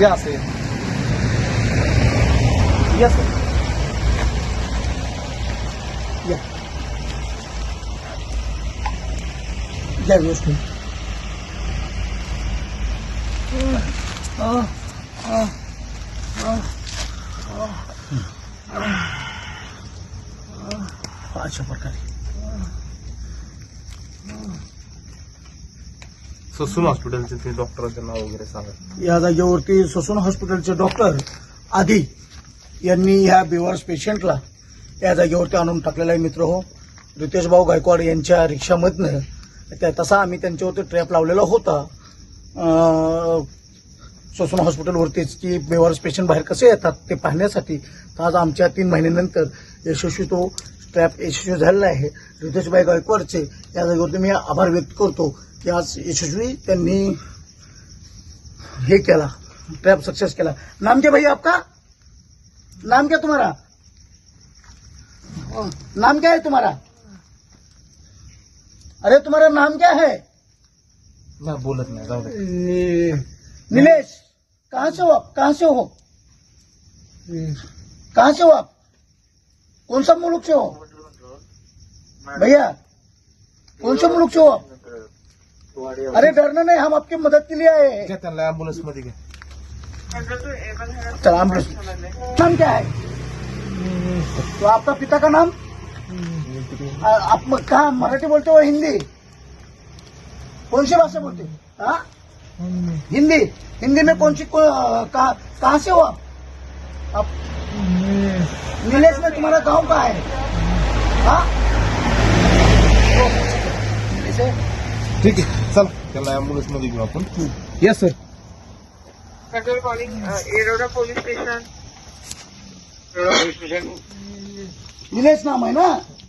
связки. Если... Я. Я вешку. А, а, а, а, а. А, что, паркали? ससून हॉस्पिटलचे ते डॉक्टरांचं नाव वगैरे सांगा. या जागेवरती ससून हॉस्पिटलचे डॉक्टर आधी यांनी ह्या बेवारस पेशंटला या जागेवरती आणून टाकलेला आहे मित्र हो. रितेश भाऊ गायकवाड यांच्या रिक्षामधनं. त्या तसा आम्ही त्यांच्यावरती ट्रॅप लावलेला होता. अं, ससून हॉस्पिटलवरतीच की बेवारस पेशंट बाहेर कसे येतात ते पाहण्यासाठी. तर आज आमच्या तीन महिन्यानंतर यशस्वी तो ट्रॅप यशस्वी झालेला आहे. रितेशभाई गायकवाडचे या जागेवरती मी आभार व्यक्त करतो. की आज यशस्वी त्यांनी ये केला ट्रैप सक्सेस केला। नाम क्या भैया आपका? नाम क्या तुम्हारा? नाम क्या है तुम्हारा? अरे तुम्हारा नाम क्या है? नाही बोलत नाही नि- नीलेश कहाँ से हो आप? कहाँ से हो? कहाँ से हो आप? कौन सा मुल्क से हो? भैया कौन सा मुल्क से हो आप? अरे डरना नहीं हम आपकी मदद के लिए आए हैं। घ्या त्यांना अँब्युलन्स मध्ये घ्या चला एंबुलेंस नाम क्या है? तो आपका पिता का नाम? आ, आप म- कहा मराठी बोलते हो हिंदी? कौन सी भाषा बोलते हो? हाँ? हिंदी। हिंदी में कौन सी को, कहा कहाँ से हो आप? आप नीलेश में तुम्हारा गाँव कहाँ है? हाँ? है? ठीक है चल। त्याला एंबुलेंस मध्ये घेऊ आपण. यस सर सगळ एरोडा पोलीस स्टेशन एरोडा नाम आहे ना?